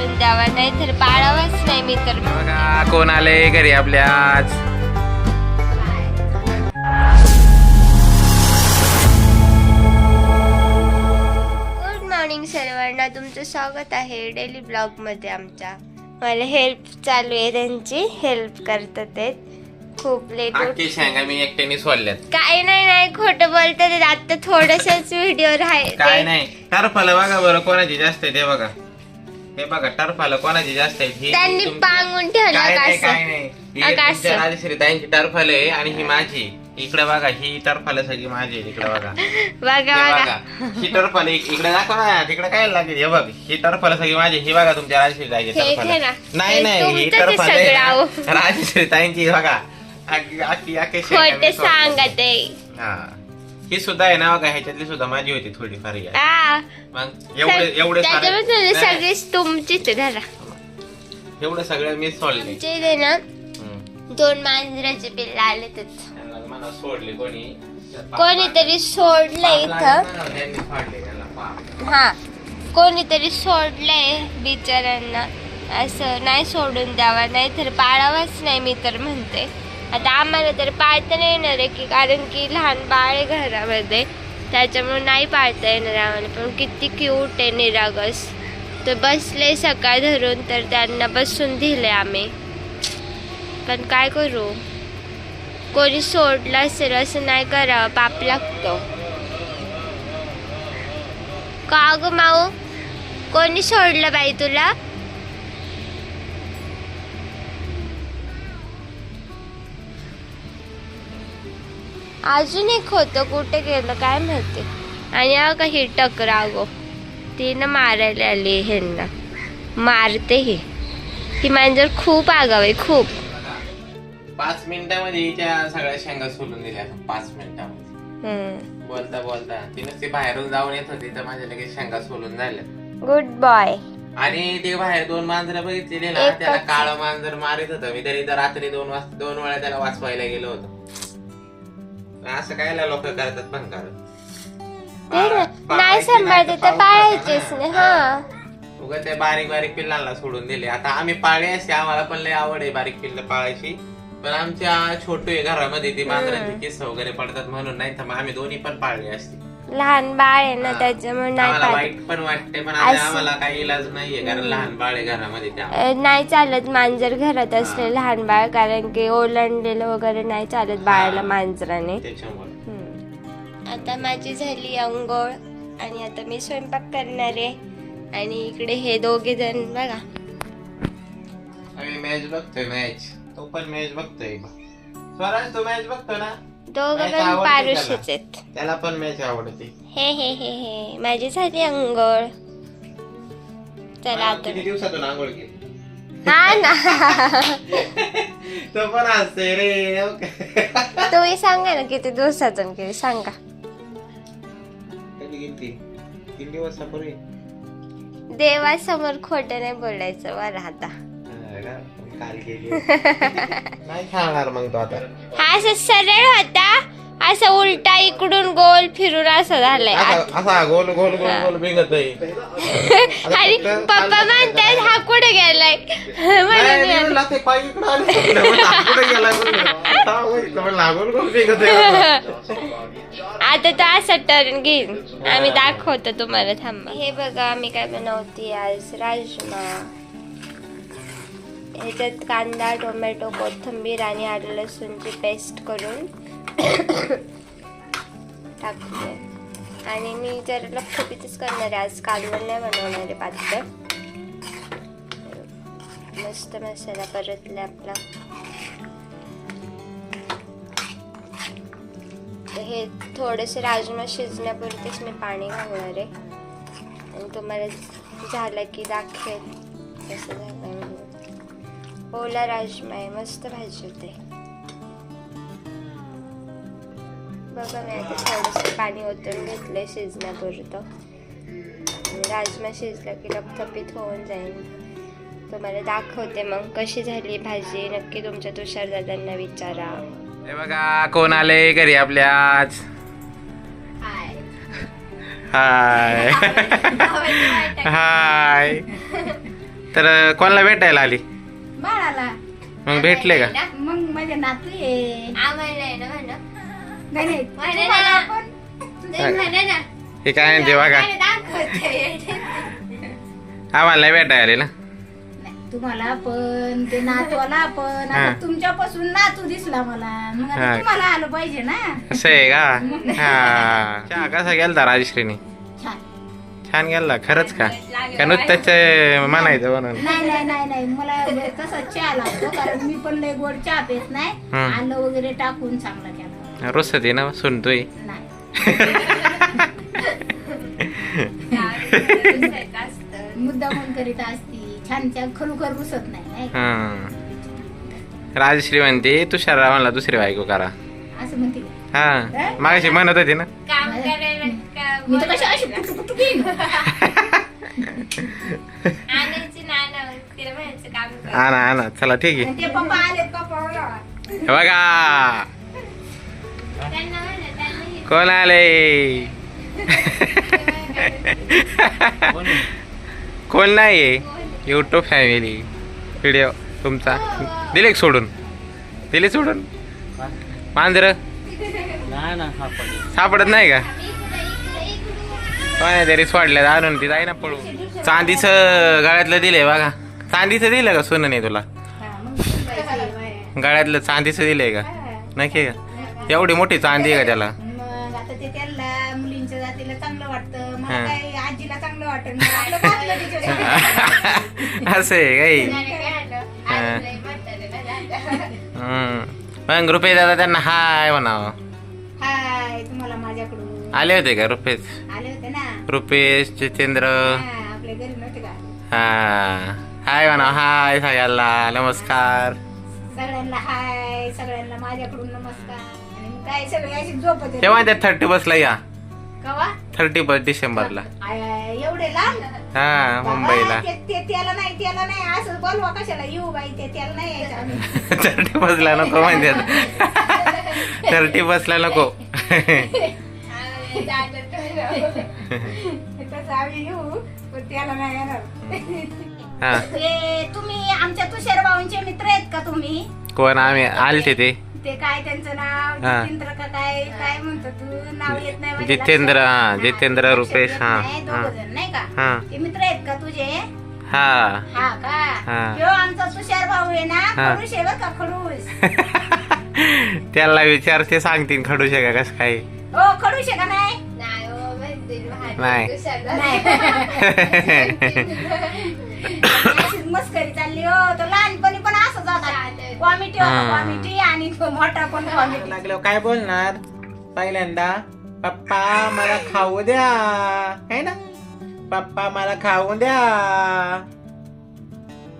सोडून द्यावा नाही तर पाळावाच नाही मी तर. बघा कोण आले घरी आपल्या आज? गुड मॉर्निंग सर्वांना तुमचं स्वागत आहे डेली ब्लॉगमध्ये आमच्या. मला हेल्प चालू आहे त्यांची हेल्प करतात खूप लेट अख्खी शेंगा मी एकट्याने सोडल्यात. काय नाही नाही खोटं बोलतात आता थोडसच व्हिडिओ काय राहील नाही टर्फाला बघा बरं कोणाची जास्त आहे ते बघा. हे बघा टर्फाला कोणाची जास्त आहे? ही त्यांनी तुमची- पांगून ठेवलं काय नाही? काय नाही. ही आकाश. तुमच्या टर्फाल आहे आणि ही माझी. इकडे बघा ही टर्फाल सगळी माझी आहे. इकडे बघा. बघा हे बघा. बघा ही टर्फाल इकडे दाखव ना तिकडे काय लागेल? हे बघ ही टर्फाल सगळी माझी. ही बघा तुमच्या राजश्री ताईची हे टर्फाल घे ना. नाही हे नाही ही टर्फाल सगळं, आहे. राजश्री ताईंची बघा. मी खोटे सोडल्या. सांगत. आहे हा. ही सुद्धा आहे ना बघा ह्याच्यातली सुद्धा माझी होती थोडीफार. आ, मग एवढे एवढे सारे- त्याच्यामध्ये नाही, सगळीच तुमचीच आहे धरा. एवढे सगळे मी सोडले आमच्या इथे ना हम्म. दोन मांजराचे पिल्ला आले त्यांना मला सोडले कोणी. कोणीतरी सोडलं इथं. हा. कोणीतरी सोडलंय बिचाऱ्यांना. असं नाही सोडून द्यावा नाही तर पाळावाच नाही मी तर म्हणते. आता आम्हाला तर पाळता नाही येणार आहे की कारण की लहान बाळ आहे घरामध्ये. त्याच्यामुळे नाही पाळता येणार आम्हाला. पण किती क्यूट आहे निरागस. तर बसले सकाळ धरून तर त्यांना बसून दिले आम्ही. पण काय करू? कोणी सोडलं असेल असं नाही करावं पाप लागतो. का ग माऊ? कोणी सोडलं बाई तुला? अजून एक होतं कुठे गेलं काय माहिती. आणि अगं ही टकराव तिनं मारायला आली ह्यांना. मारते ही. ही मांजर खूप आगाव आहे खूप. पाच मिनिटामध्ये हिच्या सगळ्या शेंगा सोलून दिल्या. पाच मिनिटामध्ये. बोलता बोलता. तिनं ती बाहेरून जाऊन येत होती तर माझ्या लगेच शेंगा सोलून झाल्या. गुड बॉय आणि ते बाहेर दोन मांजर बघितलेली ना एकच. त्याला काळं मांजर मारित होतं. मी तरी तर रात्री दोन वाजता दोन वेळा त्याला वाचवायला गेलो होतो. असं कायला लोक करतात भंगार? नाही सांभाळते तर पाळायचेच नाही हा. उगा ते बारीक बारीक पिल्लांना सोडून दिले. आता आम्ही पाळले असते आम्हाला पण लय आवड आहे बारीक पिल्ल पाळायची. पण आमच्या छोटू आहे घरामध्ये ती मांजरांची केस वगैरे पडतात म्हणून नाही तर मग आम्ही दोन्ही पण पाळले असते. लहान बाळ आहे ना. त्याच्यामुळे नाही आम्हाला पाळत. वाईट पण वाटते पण आता असं- आम्हाला काही इलाज नाहीये कारण लहान बाळ आहे घरामध्ये त्या अ, नाही चालत मांजर घरात असले लहान बाळ कारण की ओलांडलेलं वगैरे नाही चालत बाळाला मांजराने. त्याच्यामुळे. हम्म. आता माझी झाली अंघोळ आणि आता मी स्वयंपाक करणार आहे. आणि इकडे हे दोघे जण बघा. आम्ही मॅच बघतोय मॅच. तो पण मॅच बघतोय. स्वराज तो मॅच बघतो ना? दोघं पण आवडते पारुशेच आहेत त्याला पण मॅच आवडते. हे हे हे हे. माझी झाली अंघोळ चला हा, आता. किती दिवसातून आंघोळ केली? हा ना. तो पण असते रे तुम्ही सांगा ना किती दिवसातून किती सांगा. कधी गेलती तीन दिवसापूर्वी? देवासमोर खोटं नाही बोलायचं बरं आता हा का? काल गेली. नाही खाणार मग तो आता. हा असं सरळ होता. असं उलटा इकडून गोल फिरून असं झालंय. असा असा गोल गोल गोल गोल बिंगत आणि पप्पा म्हणतात हा कुठे गेलाय? म्हणून आता तो असा टर्न घेईन. आम्ही दाखवतो तुम्हाला थांबा. हे बघा मी काय बनवते आज? राजमा. ह्याच्यात कांदा टोमॅटो कोथिंबीर आणि आलं लसूणची पेस्ट करून टाकते. आणि मी जर लक्षपीतच करणार आहे. आज कालवण नाही बनवणार आहे पातळ. मस्त मसाला परतला आपला. हे थोडेसे राजमा शिजण्यापुरतेच मी पाणी घालणार आहे. आणि तुम्हाला झालं की दाखवेल कसं झालं. ओला राजमा आहे मस्त भाजी होते बघा मी आता थोडंसं पाणी ओतून घेतलंय शिजण्यापुरतं आणि राजमा शिजला की लपथपीत होऊन जाईल तुम्हाला दाखवते मग कशी झाली भाजी नक्की तुमच्या तुषार दादांना विचारा हे बघा कोण आले घरी आपल्या आज हाय हाय तर कोणाला भेटायला आली बाळाला. मग भेटले का? मग माझे नातू आहे आम्हाला आहे ना म्हणा नाही, नाही, म्हणे तुम्हाला ना. पण तुम्ही म्हणा ना. हे काय मला दाखवते. आम्हाला नाही भेटायला आले ना? नाही, तुम्हाला पण ते नातवाला पण. हा. आता तुमच्यापासून नातू दिसला मला. मग आता हा. तुम्हाला आलं पाहिजे ना. असं आहे का? हा. चहा कसा गेलता राजश्रीनी? छान. छान गेला खरंच का? का नुसत्याच म्हणायचं म्हणून? नाही नाही नाही नाही. मला तसा चहा लागतो कारण मी पण लय गोड चहा पेत नाही. हम्म. आलं वगैरे टाकून चांगला केला. रोसत आहे ना सुनतोय नाही. मुद्दा म्हणून करीत असती. छान छान खरोखर रुसत नाही नाही का? हा राजश्री म्हणते तुषार म्हणला दुसरी बायको करा. असं म्हणते. का? हा? मागाशी म्हणत होती ना? काम करायला का- मी तर कशी अशी कुटू कुटू घेईन आणायची ना आणावं. तिला म्हणायचं काम कर. आणा आणा. चला ठीक आहे. ते पप्पा आले पप्पा बघा. हे बघा. त्यांना म्हणा, त्यांना हे- कोण आले? कोण नाही युट्यूब फॅमिली व्हिडिओ तुमचा. दिले का सोडून. दिले सोडून. मांजर. सापडत नाही का? कोण तरी सोडल्या आणून ती जाई ना पळू चांदीचं गळ्यातलं दिलंय बघा. चांदीचं दिलं का सोनं नाही तुला? हा. गळ्यातलं चांदीचं दिलंय का? नक्की का एवढी मोठी चांदी आहे का त्याला? नाही. असं आहे काही. मग रुपये दादा त्यांना हाय म्हणावं. माझ्याकडून. आले होते का ना रुपेश जितेंद्र. हा, हा हाय म्हणा हाय सगळ्यांना. नमस्कार. सगळ्यांना हाय सगळ्यांना माझ्याकडून नमस्कार. काय सगळे झोपत. तेव्हा त्या थर्टी बसला या. थर्टी बस डिसेंबरला. एवढे लांब? हा मुंबईला. त्याला नाही त्याला नाही. असं बोलवा कशाला. येऊ बाई ते त्याला नाही थर्टी बसला नको म्हणते थर्टी बसला नको. आम्ही जायचं ठरवलं. तसं आम्ही येऊ पण त्याला नाही येणार. हा. ते तुम्ही आमच्या तुषार भाऊंचे मित्र आहेत का तुम्ही? कोण? आम्ही आलते ते. ते काय त्यांचं नाव? हा. जितेंद्र का काय? काय म्हणतो तू? नाव येत नाही माझ्या जितेंद्र, लक्षात. हा, जितेंद्र लक्षात रुपेश, येत हा, नाही, हा. का? हा. ते मित्र आहेत का तुझे? हा. हा का? हा. ह्यो आमचा तुषार भाऊ आहे ना हा. खडूस आहे बरं का खडूस? त्याला विचारते सांगतील खडूशे का कसं काय? हो खडूस आहे का नाही नाही हो, म्हणतील भांडण नाही. कशाला. अशीच मस्करी चालली हो तो लहानपणी पण असं जातात हा. आणि तो मोठा पण कॉमिटी लागलो काय बोलणार पहिल्यांदा पप्पा मला खाऊ द्या है ना पप्पा मला खाऊ द्या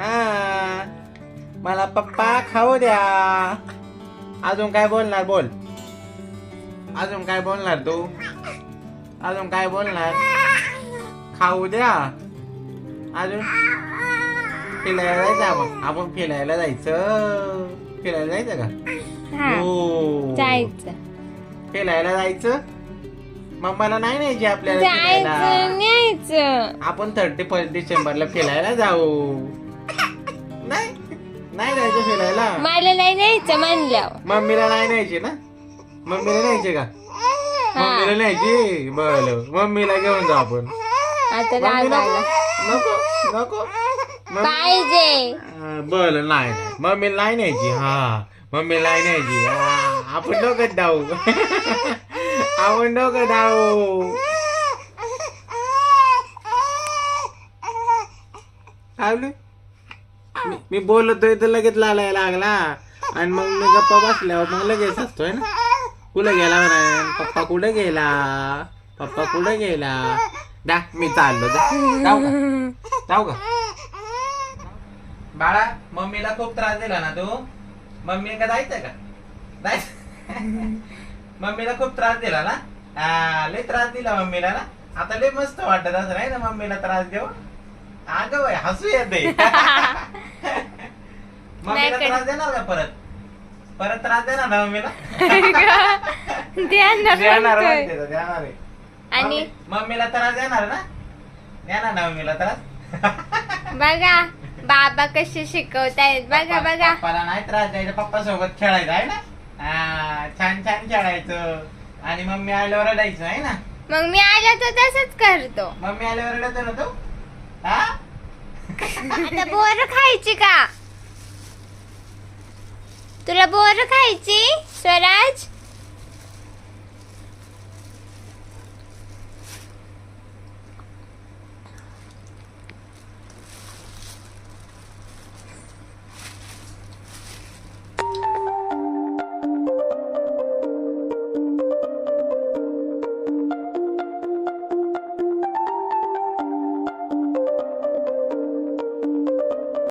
हा मला पप्पा खाऊ द्या अजून काय बोलणार बोल अजून काय बोलणार तू? अजून काय बोलणार? खाऊ द्या. अजून? फिरायला जायचं आपण आपण फिरायला जायचं. फिरायला जायचं का? हा, जायचं. फिरायला जायचं? मम्माला नाही न्यायची आपल्याला फिरायला न्यायचं. आपण थर्टी फर्स्ट डिसेंबरला फिरायला जाऊ. नाही. नाही जायचं फिरायला मला नाही न्यायचं म्हणल्यावर मम्मीला नाही न्यायची ना? मम्मीला न्यायची का? मम्मीला न्यायची? बर मम्मीला घेऊन जाऊ आपण. आता राग मम्मीला आला नको नको. मम्मी- पाहिजे. बरं नाही. मम्मीला नाही न्यायची हा. मम्मीला नाही न्यायची. हा, आपण डोकं धावू आपण डोकं धावू मी- बोलतोय तर लगेच लालायला लागला. आणि मग मी गप्पा बसल्यावर मग लगेच असतोय ना. कुठे गेला म्हणा? पप्पा कुठे गेला? पप्पा कुठे गेला? दा मी चाललो जाऊ का? जाऊ का? बाळा मम्मीला खूप त्रास दिला ना तू? मम्मी का जायचं का? जायचं? मम्मीला खूप त्रास दिला ना? हा, लय त्रास दिला मम्मीला ना? आता लय मस्त वाटत असं नाही ना मम्मीला त्रास देऊ अगं बाई हसू येते मम्मीला त्रास देणार का परत? परत त्रास देणार ना मम्मीला? देणार देणार म्हणतोय. म्हणते तो, देणार आहे. आणि? मम्मी- मम्मीला त्रास देणार ना? देणार ना मम्मीला त्रास? बघा बाबा कसे शिकवतायत. बघा पप्पा- बघा. पप्पाला नाही त्रास द्यायचा पप्पा सोबत खेळायचं आहे ना? हा छान छान खेळायचं. आणि मम्मी आल्यावर रडायचं आहे ना? मग मी आला तर तसंच करतो. मम्मी आल्यावर रडतो ना तू? हा? आता बोर खायची का? तुला बोर खायची स्वराज